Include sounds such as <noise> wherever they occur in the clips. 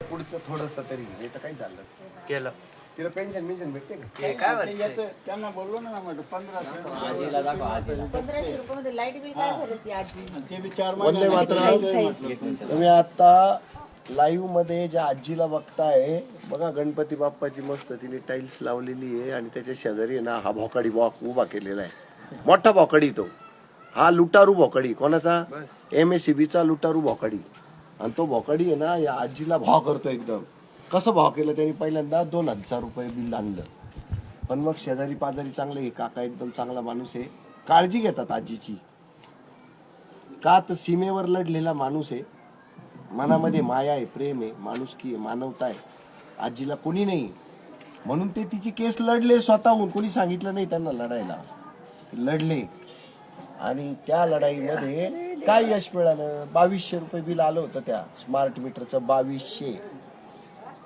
पुढचं थोडस तरी हे तर काही चाललं केलं. तिला पेन्शन पेन्शन भेटते का? हे काय ते वाटतंय? येतं, त्यांना बोललो ना म्हटलं पंधराशे आजीला दाखव आजीला. पंधराशे रुपये लाइट बिल काय भरत ती आजी? ते बी चार वंदे महिने मातरम. तुम्ही आता लाईव्हमध्ये ज्या आजीला बघताय बघा गणपती बाप्पाची मस्त तिने टाईल्स लावलेली आहे आणि त्याच्या शेजारी आहे ना हा भोकाडी बॉक उभा केलेला आहे. मोठा भोकाडी तो. हा लुटारू भोकाडी. कोणाचा? एम एस चा लुटारू भोकाडी. आणि तो भोकाडी आहे ना या आजीला भाव करतो एकदम. कसं भाव केलं त्यांनी? पहिल्यांदा दोन हजार रुपये बिल आणलं. पण मग शेजारी पाजारी चांगले आहे. काका एकदम चांगला माणूस आहे. काळजी घेतात आजीची. का तर सीमेवर लढलेला माणूस आहे. मनामध्ये माया आहे प्रेम आहे माणुसकी आहे मानवता आहे. आजीला कोणी नाही. म्हणून ते तिची केस लढले स्वतःहून. कोणी सांगितलं नाही त्यांना लढायला. लढले. आणि त्या लढाईमध्ये काय यश मिळालं? बावीसशे रुपये बिल आलं होतं त्या स्मार्ट मीटरचं बावीसशे.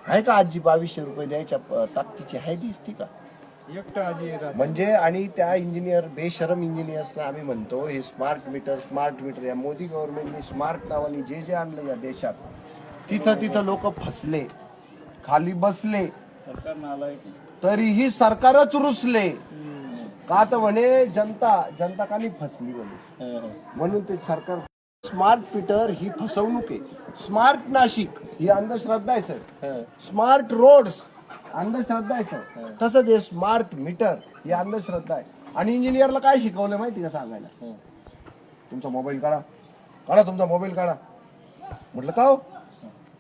आहे का आजी बावीसशे रुपये द्यायच्या ताकदीची? आहे दिसती का? म्हणजे आणि त्या इंजिनियर बेशरम इंजिनियर्सना आम्ही म्हणतो हे स्मार्ट मीटर स्मार्ट मीटर या मोदी गव्हर्नमेंटने स्मार्ट नावाने जे जे आणलं या देशात तिथं तिथं लोक फसले खाली बसले. तरीही सरकारच रुसले. का तर म्हणे जनता जनता का नाही फसली म्हणे म्हणून ते सरकार स्मार्ट मीटर ही फसवणूक आहे. स्मार्ट नाशिक ही अंधश्रद्धा आहे सर. स्मार्ट रोड्स अंधश्रद्धा आहे सर. तसंच हे स्मार्ट मीटर ही अंधश्रद्धा आहे. आणि इंजिनियरला काय शिकवलं माहिती का सांगायला? तुमचा मोबाईल काढा. काढा तुमचा मोबाईल काढा. म्हटलं का हो?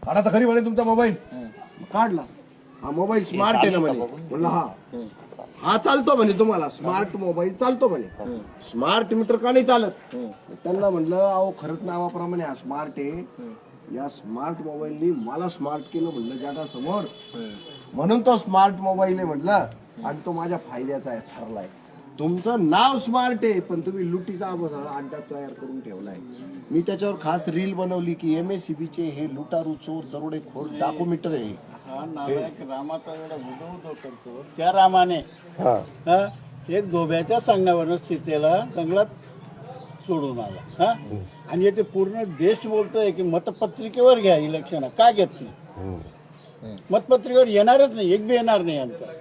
काढा तर खरी म्हणे तुमचा मोबाईल. काढला. हा मोबाईल स्मार्ट आहे ना म्हणे. म्हणलं हा. हा चालतो म्हणे तुम्हाला. स्मार्ट मोबाईल चालतो म्हणे. स्मार्ट मीटर का नाही चालत? त्यांना म्हणलं अहो खरंच नावाप्रमाणे हा स्मार्ट आहे. या स्मार्ट मोबाईलनी मला स्मार्ट केलं म्हणलं जगासमोर. म्हणून तो स्मार्ट मोबाईल आहे म्हटलं. आणि तो माझ्या फायद्याचा आहे ठरलाय. तुमचं नाव स्मार्ट आहे पण तुम्ही लुटीचा अड्डा तयार करून ठेवलाय. मी त्याच्यावर खास रील बनवली की एम एस चे हे लुटारू चोर दरोडेखोर डाकोमीटर आहे. हा नालायक रामाचा एवढा उदो करतो. त्या रामाने हा. हा एक धोब्याच्या सांगण्यावरनं सीतेला जंगलात सोडून आला हा. आणि येथे पूर्ण देश बोलतोय की मतपत्रिकेवर घ्या इलेक्शन का घेत नाही. मतपत्रिकेवर येणारच नाही एक बी येणार नाही यांचा.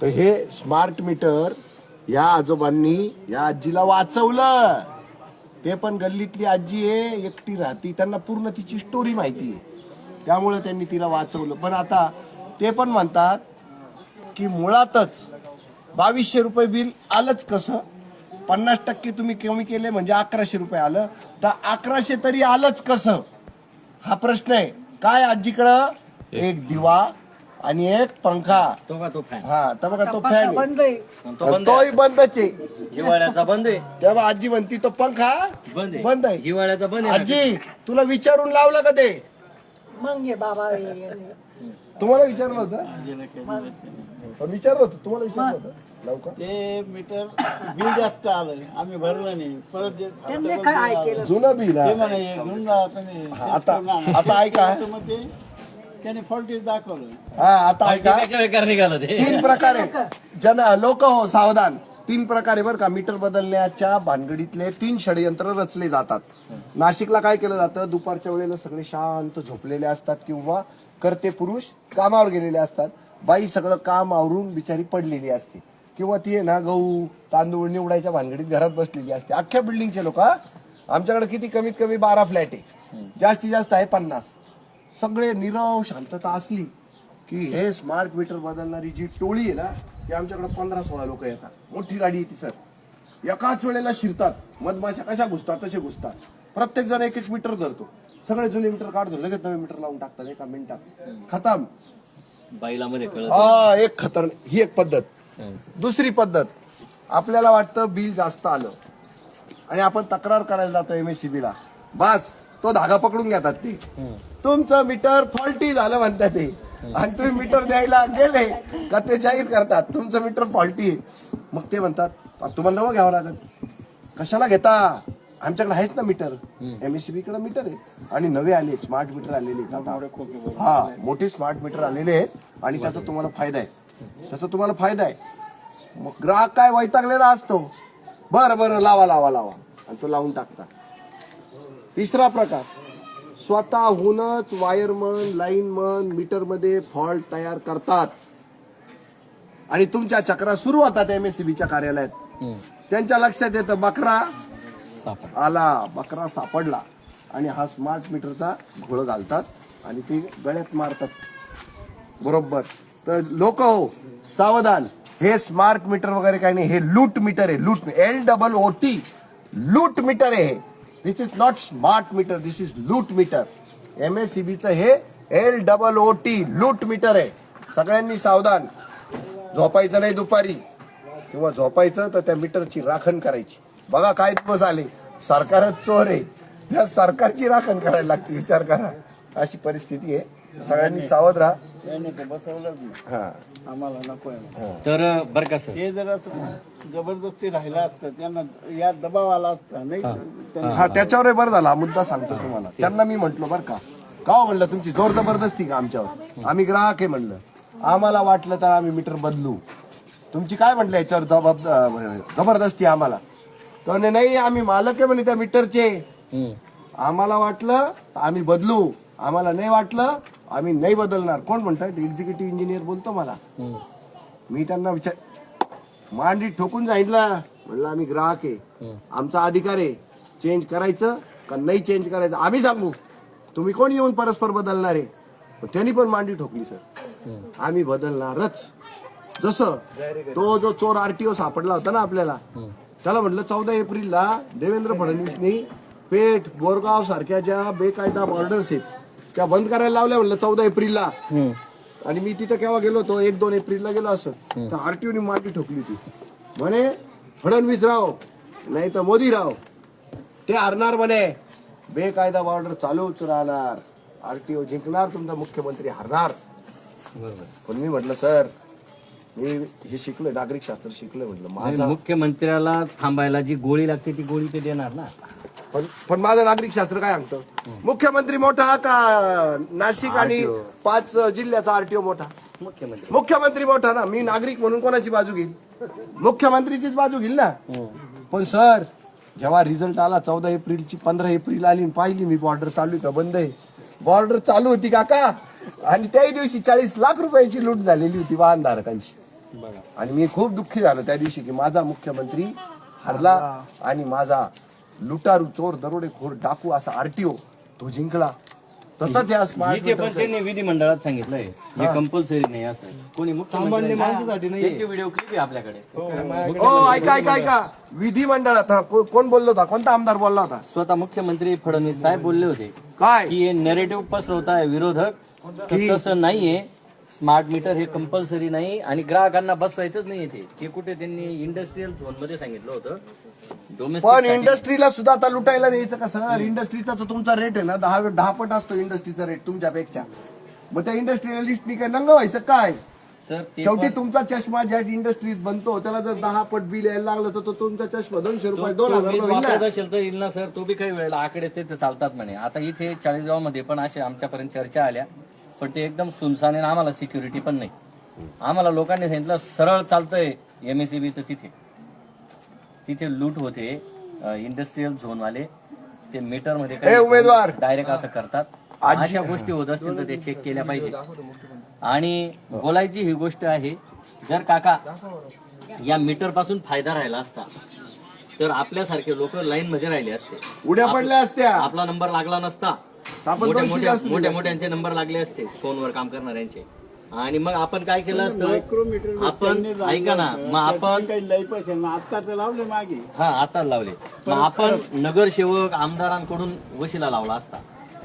तर हे स्मार्ट मीटर या आजोबांनी या आजीला वाचवलं. ते पण गल्लीतली आजी आहे एकटी राहती. त्यांना पूर्ण तिची स्टोरी माहिती आहे. त्यामुळे त्यांनी तिला वाचवलं. पण आता ते पण म्हणतात की मुळातच बावीसशे रुपये बिल आलंच कसं? पन्नास टक्के तुम्ही कमी केले म्हणजे अकराशे रुपये आलं. तर अकराशे तरी आलंच कसं? हा प्रश्न आहे. काय आजीकडं? एक. दिवा आणि एक पंखा. तो का तो फॅन हा तर बघा तो फॅन आहे. तो बंद तोही बंदच आहे. हिवाळ्याचा बंद आहे. तेव्हा आजी म्हणती तो पंखा बंद आहे. बंद आहे. हिवाळ्याचा बंद आहे आजी तुला विचारून लावलं का ते? मग हे बाबा तुम्हाला विचारलं होतं? पण विचारलं होतं तुम्हाला विचारलं होतं? लावू का? ते मीटर बिल जास्त आलं. आम्ही भरलं नाही. परत जे- त्यांनी काय केलं जुनं बिल ते. म्हणे हे घेऊन जा तुम्ही आता आता ऐका. तर मग ते त्याने फॉल्टी दाखवलं. हा आता ऐका. बेकार बेकार निघालं ते? तीन प्रकारे. <laughs> जन लोक हो सावधान. तीन प्रकारे बरं का मीटर बदलण्याच्या भानगडीतले तीन षडयंत्र रचले जातात. नाशिकला काय केलं जातं दुपारच्या वेळेला सगळे शांत झोपलेले असतात किंवा करते पुरुष कामावर गेलेले असतात. बाई सगळं काम आवरून बिचारी पडलेली असते. किंवा ती आहे ना गहू तांदूळ निवडायच्या भानगडीत घरात बसलेली असते. अख्ख्या बिल्डिंगचे लोक आमच्याकडे किती कमीत कमी बारा फ्लॅट आहे. जास्तीत जास्त आहे पन्नास. सगळे निरव शांतता असली की हे स्मार्ट मीटर बदलणारी जी टोळी आहे ना ती आमच्याकडे पंधरा सोळा लोक येतात. मोठी गाडी येते सर. एकाच वेळेला शिरतात. मधमाशा कशा घुसतात तसे घुसतात. प्रत्येक जण एक एक मीटर धरतो. सगळे जुने मीटर काढतो. लगेच नवे मीटर लावून टाकतात. एका मिनिटात. खतम. बैलामध्ये हा एक खतर ही एक पद्धत. दुसरी पद्धत. आपल्याला वाटतं बिल जास्त आलं. आणि आपण तक्रार करायला जातो एमएससीबी ला. बस तो धागा पकडून घेतात ते. तुमचं मीटर फॉल्टी झालं म्हणतात ते. आणि तुम्ही मीटर द्यायला गेले का ते जाहीर करतात. तुमचं मीटर फॉल्टी आहे. मग ते म्हणतात "आ, तुम्हाला नवं घ्यावं लागेल. कशाला घेता? आमच्याकडे आहेत ना मीटर एमएससीबी कडे मीटर आहे. आणि नवे आले स्मार्ट मीटर आलेले आहेत. हा मोठे स्मार्ट मीटर आलेले आहेत. आणि त्याचा तुम्हाला फायदा आहे. त्याचा तुम्हाला फायदा आहे. मग ग्राहक काय वैतागलेला असतो? बरं बरं लावा लावा लावा. आणि तो लावून टाकता तिसरा प्रकार. स्वतःहूनच वायरमन लाईनमन मीटरमध्ये फॉल्ट तयार करतात. आणि तुमच्या चक्रा सुरू होतात एम एस च्या कार्यालयात. त्यांच्या लक्षात येतं बकरा आला बकरा सापडला. आणि हा स्मार्ट मीटरचा घोळ घालतात आणि ते गळ्यात मारतात. बरोबर. तर लोक हो सावधान. हे स्मार्ट मीटर वगैरे काही नाही हे लूट मीटर आहे लूट. एल डबल ओ टी लूट मीटर आहे हे. This is not smart meter this is loot meter M S C बीचं हे एल डबल ओ टी लूट मीटर आहे. सगळ्यांनी सावधान. झोपायचं नाही दुपारी. किंवा झोपायचं तर त्या मीटरची राखण करायची. बघा काय दिवस आले. सरकारच चोर आहे. त्या सरकारची राखण करायला लागते. विचार करा. अशी परिस्थिती आहे. सगळ्यांनी सावध राहा. हा. आम्हाला नको आहे. तर बरं का सर? हे जर असं जबरदस्ती राहिलं असतं त्यांना या दबाव आला असता नाही त्यांना हा त्याच्यावर बरं झाला. हा मुद्दा सांगतो तुम्हाला. त्यांना मी म्हंटलो बरं का? का हो म्हणलं तुमची? जोर जबरदस्ती का आमच्यावर? आम्ही ग्राहक आहे म्हणलं. आम्हाला वाटलं तर आम्ही मीटर बदलू. तुमची काय म्हटलं याच्यावर? जबाब अं, जबरदस्ती आम्हाला. तर म्हणे, नाही आम्ही मालक आहे म्हणे त्या मीटरचे. आम्हाला वाटलं आम्ही बदलू. आम्हाला नाही वाटलं आम्ही नाही बदलणार. कोण म्हणतात एक्झिक्युटिव्ह इंजिनियर बोलतो मला. मी त्यांना विचार मांडी ठोकून जाईला म्हणलं आम्ही ग्राहक आहे. आमचा अधिकार आहे. चेंज करायचं का नाही चेंज करायचं? आम्ही सांगू. तुम्ही कोण येऊन परस्पर बदलणार आहे? त्यांनी पण मांडी ठोकली सर आम्ही बदलणारच. जसं तो जो चोर आरटीओ सापडला होता ना आपल्याला त्याला म्हटलं चौदा एप्रिलला देवेंद्र फडणवीसनी पेठ बोरगाव सारख्या ज्या बेकायदा बॉर्डर्स आहेत त्या बंद करायला लावल्या म्हटलं चौदा एप्रिलला. आणि मी तिथं केव्हा गेलो होतो? एक दोन एप्रिलला गेलो असं. तर आरटीओनी मांडी ठोकली होती. म्हणे फडणवीस राव नाही तर मोदी राव ते हरणार म्हणे. बेकायदा बॉर्डर चालूच राहणार. आरटीओ जिंकणार तुमचा मुख्यमंत्री हरणार. पण मी म्हटलं सर मी हे शिकलोय नागरिक शास्त्र शिकलोय म्हटलं. माझा मुख्यमंत्र्याला थांबायला जी गोळी लागते ती गोळी ते देणार ना? पण पण माझं नागरिक शास्त्र काय सांगतं? मुख्यमंत्री मोठा का? नाशिक आणि पाच जिल्ह्याचा आरटीओ मोठा. मुख्यमंत्री. मुख्यमंत्री मोठा ना मी नागरिक म्हणून कोणाची बाजू घेईल मुख्यमंत्रीचीच बाजू घेईल ना? पण सर जेव्हा रिझल्ट आला चौदा एप्रिलची पंधरा एप्रिल आली आणि पाहिली मी बॉर्डर चालू आहे का? बंद आहे. बॉर्डर चालू होती काका. आणि त्याही दिवशी चाळीस लाख रुपयाची लूट झालेली होती वाहनधारकांची. आणि मी खूप दुःखी झालो त्या दिवशी की माझा मुख्यमंत्री हरला आणि माझा लुटारू चोर दरोडेखोर डाकू असा आरटीओ तो जिंकला. तसंच या स्मार्ट पण त्यांनी विधिमंडळात सांगितलंय. हे कंपल्सरी नाही असं. कोणी मुख्यमंत्री माणसासाठी नाही त्यांचे व्हिडिओ क्लिप आहे आपल्याकडे. हो ऐका ऐका ऐका. विधिमंडळात हा, को- कोण बोललो होता? कोणता आमदार बोलला होता? स्वतः मुख्यमंत्री फडणवीस साहेब बोलले होते काय? की हे नेरेटिव्ह पसरवताय विरोधक. तर तसं नाहीये. स्मार्ट मीटर हे कंपल्सरी नाही आणि ग्राहकांना बसवायचंच नाही ते ते कुठे त्यांनी इंडस्ट्रीयल झोनमध्ये सांगितलं होतं पण डोमेस्टिक इंडस्ट्रीला सुद्धा आता लुटायला द्यायचं कसं? इंडस्ट्रीचा जो तुमचा रेट आहे ना दहा दहा पट असतो इंडस्ट्रीचा रेट तुमच्यापेक्षा. मग त्या इंडस्ट्रियलिस्टनी काय नंग व्हायचं काय? सर ते शेवटी पण- तुमचा चष्मा ज्या इंडस्ट्रीत बनतो त्याला जर दहा पट बिल यायला लागलं तर तो तुमचा चष्मा दोनशे रुपये दोन तो हजार वीज रुपये होईल वापरत ना. असेल तर येईल ना सर तो बी काही वेळेला आकडेच ते चालतात म्हणे. आता इथे चाळीसगावमध्ये पण असे आमच्यापर्यंत चर्चा आल्या. पण ते एकदम सुनसान आहे आणि आम्हाला सिक्युरिटी पण नाही. आम्हाला लोकांनी सांगितलं सरळ चालतंय एमएससीबीचं तिथे. तिथे लूट होते इंडस्ट्रीयल झोन वाले. ते मीटरमध्ये उमेदवार! डायरेक्ट असं करतात. अशा गोष्टी होत असतील तर ते चेक केल्या पाहिजे. आणि बोलायची ही गोष्ट आहे जर काका या मीटरपासून फायदा राहिला असता तर आपल्यासारखे लोक लाईन मध्ये राहिले असते. उड्या पडल्या असत्या. आपला नंबर लागला नसता. आपण मोठ्या दोनशे मोठ्या असतील. मोठ्या मोठ्यांचे नंबर लागले असते फोनवर काम करणाऱ्यांचे. आणि मग आपण काय केलं असतं? आपण ऐका ना मग आपण काही लई पैसे मग आता तर लावले मागे. हा आता लावले. मग आपण नगरसेवक आमदारांकडून वशिला लावला असता.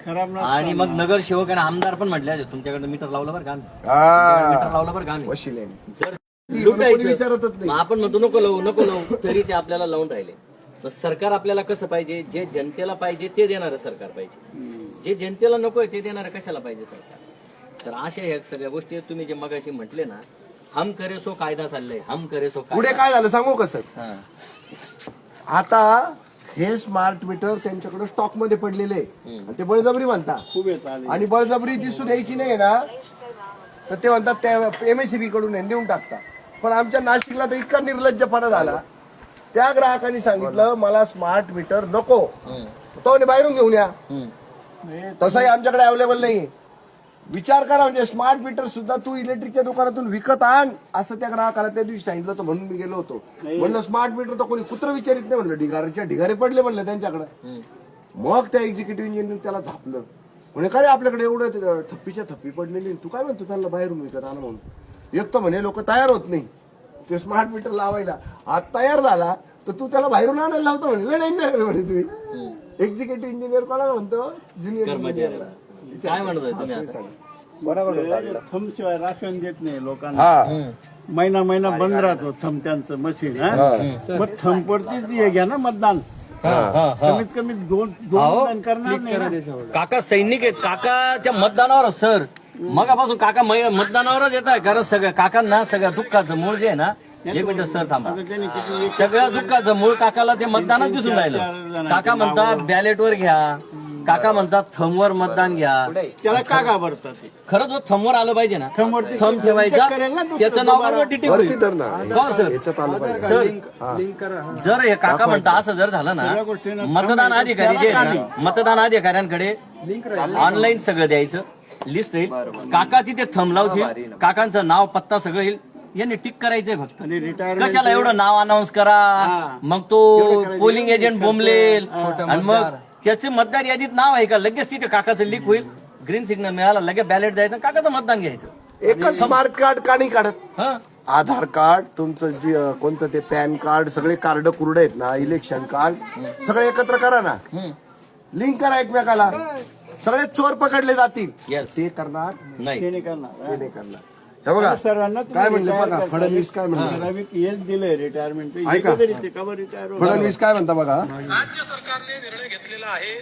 खराब ना आणि मग नगरसेवक आणि आमदार पण म्हटले असते, तुमच्याकडे मीटर लावलं बरं का आम्ही? हा. मीटर लावलं बरं का आम्ही? वशिले. जर कोणी लुटायचं विचारतच नाही. मग आपण म्हणतो नको लावू नको लावू. तरी ते आपल्याला लावून राहिले. तर सरकार आपल्याला कसं पाहिजे? जे जनतेला पाहिजे ते देणारं सरकार पाहिजे. जे जनतेला नकोय ते देणारं कशाला पाहिजे सरकार? तर अशा ह्या सगळ्या गोष्टी तुम्ही जे मगाशी म्हटले ना हम करे सो कायदा चाललंय हम करे सो पुढे कायदा काय झालं सांगू का सर? हा. आता हे स्मार्ट मीटर त्यांच्याकडे स्टॉकमध्ये पडलेले आहे. आणि ते बळजबरी म्हणता. खूप येत आले आणि बळजबरी दिसू द्यायची नाही ना तर ते म्हणतात त्या एमएससीबी कडून आहे, देऊन टाकता पण आमच्या नाशिकला तर इतका निर्लज्जपणा झाला. त्या ग्राहकांनी सांगितलं मला स्मार्ट मीटर नको. तो म्हणे बाहेरून घेऊन या. तसंही आमच्याकडे अवेलेबल नाही. विचार करा म्हणजे स्मार्ट मीटर सुद्धा तू इलेक्ट्रिकच्या दुकानातून विकत आण असं त्या ग्राहकाला त्या दिवशी सांगितलं होतं म्हणून मी गेलो होतो. म्हणलं स्मार्ट मीटर तर कोणी कुत्र विचारित नाही म्हणलं ढिगाऱ्याच्या ढिगारे पडले म्हणलं त्यांच्याकडे. मग त्या एक्झिक्युटिव्ह इंजिनियर त्याला झापलं. म्हणे का रे आपल्याकडे एवढं थप्पीच्या थप्पी पडलेली तू काय म्हणतो त्यांना बाहेरून विकत आणा म्हणून? एक तर म्हणे लोक तयार होत नाही. ते स्मार्ट मीटर लावायला. आज तयार झाला तर तू त्याला बाहेरून आणायला लावतो म्हणे. लय नाही म्हणे तुम्ही. एक्झिक्युटिव्ह इंजिनियर कोणाला म्हणतो? ज्युनियर इंजिनियरला काय म्हणत आहे तुम्ही आता? बरोबर थंब शिवाय राशन देत नाही लोकांना. हा. महिना महिना बंद राहतो थंब त्यांचं मशीन हा? मग थंब वरतीच हे घ्या ना मतदान. हा, हा. कमीत कमी दोन दोन करणार नाही. काका सैनिक आहेत. काका त्या मतदानावर सर. मगापासून काका मै- मतदानावरच येत आहे. कारण सगळ्या काकांना सगळ्या दुःखाचं मूळ जे आहे ना एक मिनिट सर थांबा. सगळ्या दुःखाचं मूळ काकाला ते मतदानात दिसून राहिलं. काका म्हणतात बॅलेटवर घ्या. काका म्हणतात थमवर मतदान घ्या. त्याला का घाबरतात ते? खरंच जो थमवर आलं पाहिजे ना. थंबवरती थम ठेवायचा. करेल ना दुसरं त्याचं नाव. बरोबर डिटेक्ट वरती होईल धर ना हो सर याच्यात आलं पाहिजे. सर जर हे काका म्हणता असं जर झालं ना गोष्टींना मतदान. अधिकारी जे आहेत त्याला ना मतदान अधिकाऱ्यांकडे ऑनलाईन सगळं द्यायचं. लिस्ट येईल काका तिथे थंब लावतील काकांचं नाव पत्ता सगळं येईल. यांनी टिक करायचंय फक्त. कशाला एवढं नाव अनाऊन्स करा? मग तो पोलिंग एजंट बोंबलेल. आणि मग त्याचे मतदार यादीत नाव आहे का? लगेच तिथे काकाचं लीक होईल. ग्रीन सिग्नल मिळाला लगेच बॅलेट द्यायचं काकाचं मतदान घ्यायचं. एकच स्मार्ट कार्ड का नाही काढत? हा? आधार कार्ड तुमचं जे कोणतं ते पॅन कार्ड सगळे कार्ड कुरड आहेत ना इलेक्शन कार्ड सगळे एकत्र करा ना. लिंक करा एकमेकाला. सगळे चोर पकडले जातील. Yes. ते करणार नाही. ते करणार ते नाही करणार. हे बघा सर्वांना तुम्ही काय म्हणले retire बघा करता. फडणवीस काय म्हणले? ठराविक हेच दिलंय रिटायरमेंट ऐका. रिटायर फडणवीस काय म्हणता बघा? राज्य सरकारने निर्णय घेतलेला आहे.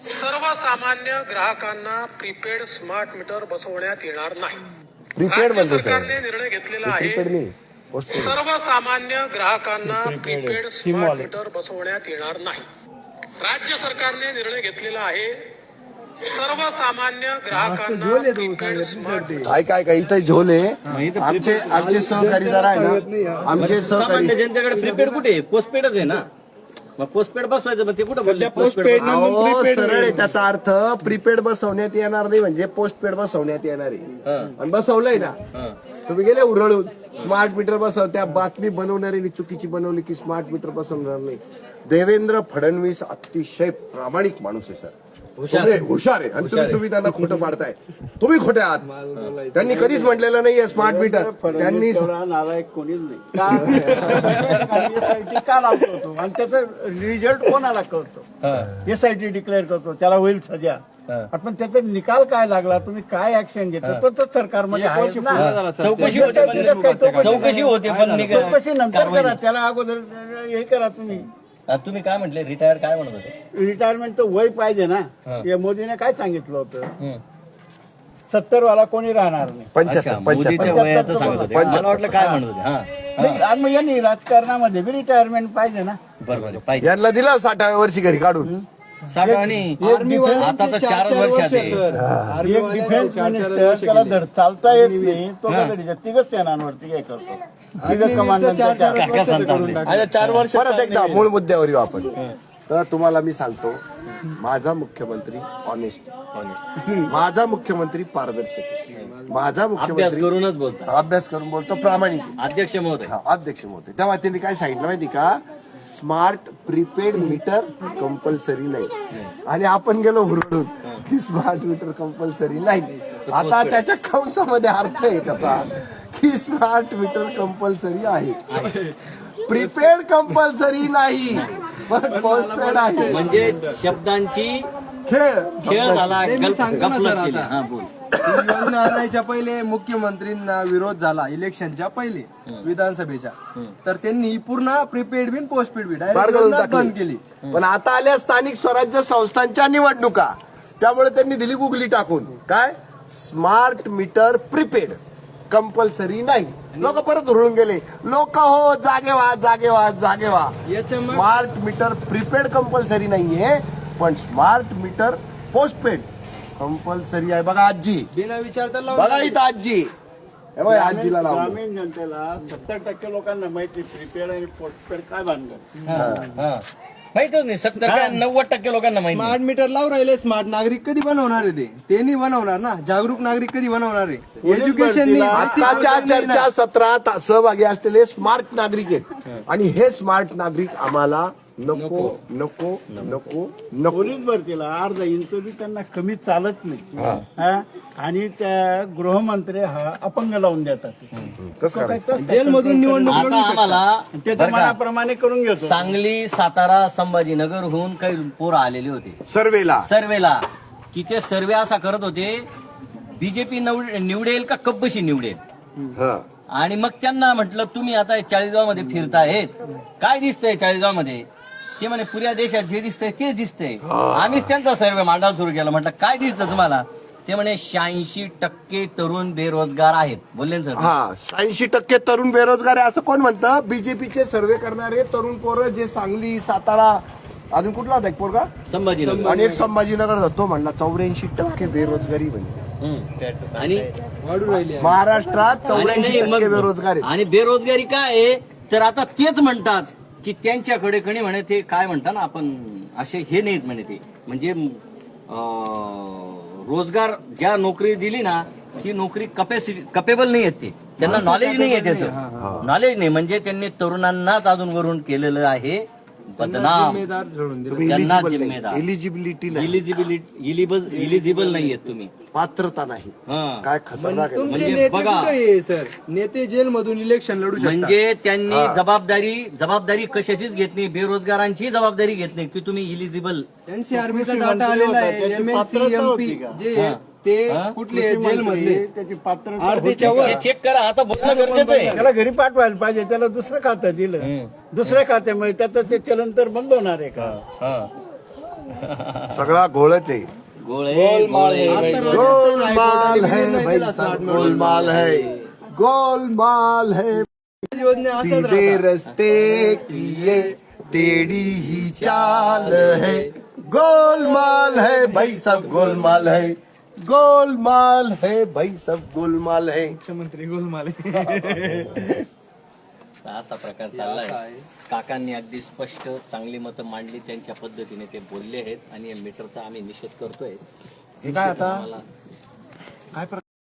सर्वसामान्य ग्राहकांना प्रीपेड स्मार्ट मीटर बसवण्यात येणार नाही. प्रीपेड राज्य म्हणते सरकारने निर्णय घेतलेला प्रीपेड आहे नाही. सर्वसामान्य ग्राहकांना प्रीपेड स्मार्ट मीटर बसवण्यात येणार नाही. राज्य सरकारने निर्णय घेतलेला आहे. सर्वसामान्य ग्राहकांना ऐका इथं झोले. आमचे आमचे सहकारी जरा आहे ना. आमचे सहकारी सामान्य जनतेकडे प्रीपेड कुठे? आहे पोस्टपेडच आहे ना. मग पोस्टपेड बसवायचं मग ते कुठं बोलले? पोस्टपेड अहो, सरळ आहे त्याचा अर्थ प्रीपेड बसवण्यात येणार नाही म्हणजे पोस्टपेड बसवण्यात येणार आहे. आणि बसवलंय ना. तुम्ही गेले उरळून. स्मार्ट मीटर बसव त्या बातमी बनवणाऱ्यांनी चुकीची बनवली की स्मार्ट मीटर बसवणार नाही. देवेंद्र फडणवीस अतिशय प्रामाणिक माणूस आहे सर. तुम्ही हुशार आहे. आणि तुम्ही तुम्ही त्यांना खोटं पाडताय. तुम्ही खोटे आहात. त्यांनी कधीच म्हटलेलं नाहीये स्मार्ट मीटर त्यांनी नालायक कोणीच नाही. का? <laughs> SIT का लावतो? तो आणि त्याचा रिझल्ट कोणाला कळतो? एसआयटी डिक्लेअर करतो त्याला होईल सध्या. पण त्याचा निकाल काय लागला? तुम्ही काय ऍक्शन घेतो तो तर सरकारमध्ये. चौकशी चौकशी होते चौकशी नंतर करा. त्याला अगोदर हे करा तुम्ही. तुम्ही काय म्हटले? रिटायर काय म्हणत होते? रिटायरमेंटचं वय पाहिजे ना. हे. मोदीने काय सांगितलं होतं? सत्तर वाला कोणी राहणार नाही? पंच्याहत्तर अच्छा, मोदीच्या पंच्याहत्तर वयाचं सांगत होते. मला वाटलं काय म्हणत होते. हा. नाही, आणि मग यांनी राजकारणामध्ये बी रिटायरमेंट पाहिजे ना. बरोबर पाहिजे. यांना दिला साठाव्या वर्षी घरी काढून. साठवणी आता तर चार वर्षात आहे. एक डिफेन्स मिनिस्टर त्याला धड चालता येत नाही. तो कधी तिघच सेनांवरती काय करतो. चार वर्ष परत एकदा मूळ मुद्द्यावर येऊ आपण. तर तुम्हाला मी सांगतो माझा मुख्यमंत्री ऑनेस्ट माझा मुख्यमंत्री पारदर्शक आहे. माझा अभ्यास मुख्यमंत्री करूनच बोलतात अभ्यास करून बोलतो प्रामाणिक. अध्यक्ष महोदय. हा, अध्यक्ष होते तेव्हा त्यांनी काय सांगितलं माहिती का? स्मार्ट प्रीपेड मीटर कंपल्सरी नाही आणि आपण गेलो हुरडून की स्मार्ट मीटर कंपल्सरी नाही आता त्याच्या कंसामध्ये अर्थ आहे त्याचा. की स्मार्ट मीटर कंपल्सरी आहे. प्रीपेड कंपल्सरी नाही. पण पोस्टपेड आहे. म्हणजे शब्दांची खेळ. खेळ झाला नाही, मी गल- सांगतो ना गफलत सर केली. आता. हा बोल. योजना आणायच्या पहिले मुख्यमंत्रींना विरोध झाला इलेक्शनच्या पहिले विधानसभेच्या. तर त्यांनी पूर्ण प्रीपेड बिन पोस्टपेड बिन डायरेक्ट बंद. केली. पण आता आल्या स्थानिक स्वराज्य संस्थांच्या निवडणुका. त्यामुळे त्यांनी दिली गुगली टाकून. काय? स्मार्ट मीटर प्रीपेड कंपल्सरी नाही. लोक परत हुरळून गेले. लोक हो जागे व्हा जागे व्हा जागे व्हा. स्मार्ट मीटर प्रीपेड कंपल्सरी नाहीये पण स्मार्ट मीटर पोस्टपेड कंपल्सरी आहे. बघा आजी. बिना विचारता बघा इथं आजी. आजीला ग्रामीण जनतेला सत्तर टक्के लोकांना माहिती प्रीपेड आणि पोस्टपेड काय बांधलं. माहितच नाही. सत्तर काय नव्वद टक्के लोकांना माहिती. स्मार्ट मीटर लावून राहिले स्मार्ट नागरिक कधी बनवणार आहे ते? ते नाही बनवणार ना. जागरूक नागरिक कधी बनवणार आहे? एज्युकेशन आजच्या चर्चा सत्रात सहभागी असलेले स्मार्ट नागरिक आहेत. आणि हे स्मार्ट नागरिक आम्हाला नको नको. नको नको. पोलीस भरतीला अर्धा इंच बी त्यांना कमी चालत नाही. हा? आणि त्या गृहमंत्री हा अपंग लावून देतात. कसं करायचं जेलमधून निवडणूक आता आम्हाला बरं का, मनाप्रमाणे करून घेतो. सांगली सातारा संभाजीनगरहून काही पोरं आलेले होते. सर्वेला. सर्वेला. तिथे सर्वे असा करत होते बीजेपी निवडेल का कब्बशी निवडेल? हा. आणि मग त्यांना म्हटलं तुम्ही आता चाळीसगावमध्ये फिरतायत काय दिसतंय चाळीसगावमध्ये ते म्हणे पुऱ्या देशात जे दिसतंय ते दिसतंय. आम्हीच त्यांचा सर्वे मांडायला सुरू केला. म्हटलं काय दिसतं तुम्हाला? ते म्हणे शहाऐंशी टक्के तरुण बेरोजगार आहेत. बोलले ना सर? हा शहाऐंशी टक्के तरुण बेरोजगार आहे असं कोण म्हणतं? बीजेपीचे सर्वे करणारे तरुण पोरं जे सांगली सातारा अजून कुठला होता एक पोरगा? संभाजीनगर. आणि एक संभाजीनगर होता. तो म्हणला चौऱ्याऐंशी टक्के बेरोजगारी म्हणजे हम्म. आणि? वाढू राहिली महाराष्ट्रात आणि चौऱ्याऐंशी नाही, टक्के बेरोजगार आहेत. आणि बेरोजगारी काय आहे? तर आता तेच म्हणतात. की त्यांच्याकडे कणी म्हणे ते काय म्हणतात ना आपण असे हे नाहीत म्हणे ते. म्हणजे रोजगार ज्या नोकरी दिली ना ती नोकरी कपॅसिटी कपेबल नाही आहेत ते. त्यांना नॉलेज नाही आहे त्याचं. नॉलेज नाही. म्हणजे त्यांनी तरुणांनाच अजून वरून केलेलं आहे. बदनाम जिम्मेदार ठरवून दिले. तुम्ही त्यांना इलिजिबल जिम्मेदार. नाही इलिजिबिलिटी नाही. इलिजिबिलिटी इलिबल इलिजिबल नाही आहेत तुम्ही. पात्रता नाही. हा. काय खतरनाक आहे. तुमचे म्हणजे नेते बघा. कुठे सर नेते जेलमधून इलेक्शन लढू शकतात. म्हणजे त्यांनी जबाबदारी जबाबदारी कशाचीच घेत नाही. बेरोजगारांची जबाबदारी घेत नाही की तुम्ही इलिजिबल एनसीआरबीचा डाटा आलेला आहे. MLC MP? जे आहे, ते कुठले जेल मधले त्याची पात्र अर्धेच्या वर चेक करा आता बोलणं गरजेचं आहे. त्याला घरी पाठवायला पाहिजे त्याला दुसरं खातं दिलं. दुसऱ्या खात्यामुळे त्याचं ते चलन तर बंद होणार आहे का? सगळा घोळच आहे. गोलमाल है भाई सब गोलमाल है गोलमाल है सीधे रस्ते की ये टेढ़ी ही चाल है. गोलमाल है भाई सब गोलमाल है. गोलमाल है भाई सब गोलमाल है। मुख्यमंत्री गोलमाले असा प्रकार चाललाय. काकांनी अगदी स्पष्ट चांगली मतं मांडली त्यांच्या पद्धतीने ते बोलले आहेत आणि या मीटरचा आम्ही निषेध करतोय. हे काय आता? आम्हाला काय